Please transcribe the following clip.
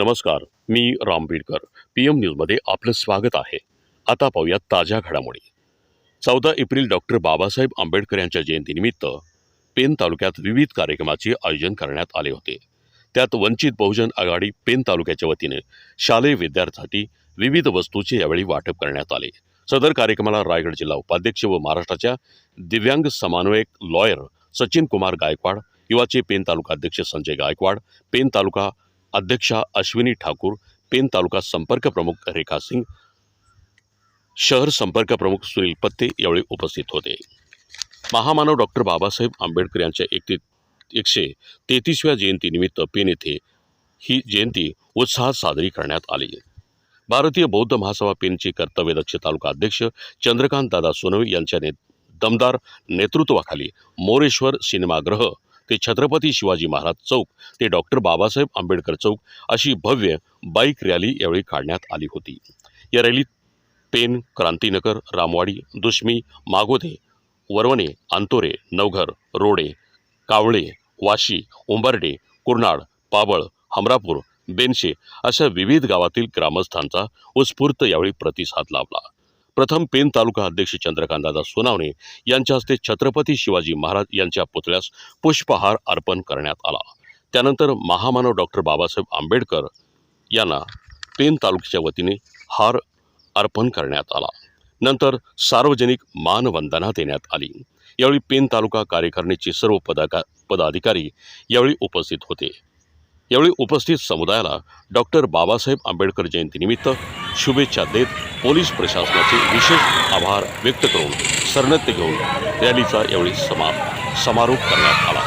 नमस्कार मी Ram Beedkar. P M न्यूजमध्ये आपलं स्वागत आहे. आता पाहूयात ताज्या घडामोडी. चौदा एप्रिल डॉक्टर बाबासाहेब आंबेडकर यांच्या जयंतीनिमित्त पेन तालुक्यात विविध कार्यक्रमाचे आयोजन करण्यात आले होते. त्यात वंचित बहुजन आघाडी पेन तालुक्याच्या वतीने शालेय विद्यार्थ्यांसाठी विविध वस्तूचे यावेळी वाटप करण्यात आले. सदर कार्यक्रमाला रायगड जिल्हा उपाध्यक्ष व महाराष्ट्राच्या दिव्यांग समन्वयक लॉयर सचिन कुमार गायकवाड युवाचे पेन तालुका अध्यक्ष संजय गायकवाड पेन तालुका अध्यक्षा अश्विनी ठाकूर पेन तालुका संपर्क प्रमुख रेखा सिंग शहर संपर्क प्रमुख सुनील पत्ते यावेळी उपस्थित होते. महामानव डॉक्टर बाबासाहेब आंबेडकर यांच्या एकती एकशे तेहतीसव्या जयंतीनिमित्त पेन येथे ही जयंती उत्साहात साजरी करण्यात आली. भारतीय बौद्ध महासभा पेनचे कर्तव्यदक्ष तालुका अध्यक्ष चंद्रकांत दादा सोनवे यांच्या ने दमदार नेतृत्वाखाली मोरेश्वर सिनेमागृह ते छत्रपती शिवाजी महाराज चौक ते डॉक्टर बाबासाहेब आंबेडकर चौक अशी भव्य बाईक रॅली यावेळी काढण्यात आली होती. या रॅलीत पेन क्रांतीनगर रामवाडी दुश्मी मागोदे वरवणे आंतोरे नवघर रोडे कावळे वाशी उंबर्डे कुर्नाड पाबळ हमरापूर बेनशे अशा विविध गावातील ग्रामस्थांचा उत्स्फूर्त यावेळी प्रतिसाद लाभला. प्रथम पेन तालुका अध्यक्ष चंद्रकांतदादा सोनावणे यांच्या हस्ते छत्रपती शिवाजी महाराज यांच्या पुतळ्यास पुष्पहार अर्पण करण्यात आला. त्यानंतर महामानव डॉक्टर बाबासाहेब आंबेडकर यांना पेन तालुक्याच्या वतीने हार अर्पण करण्यात आला. नंतर सार्वजनिक मानवंदना देण्यात आली. यावेळी पेन तालुका कार्यकारिणीचे सर्व पदाका पदाधिकारी यावेळी उपस्थित होते. यावेळी उपस्थित समुदायाला डॉक्टर बाबासाहेब आंबेडकर जयंतीनिमित्त शुभेच्छा देत पोलीस प्रशासनाचे विशेष आभार व्यक्त करून सरनत्य घेऊन रॅलीचा यावेळी समा समारोप करण्यात आला.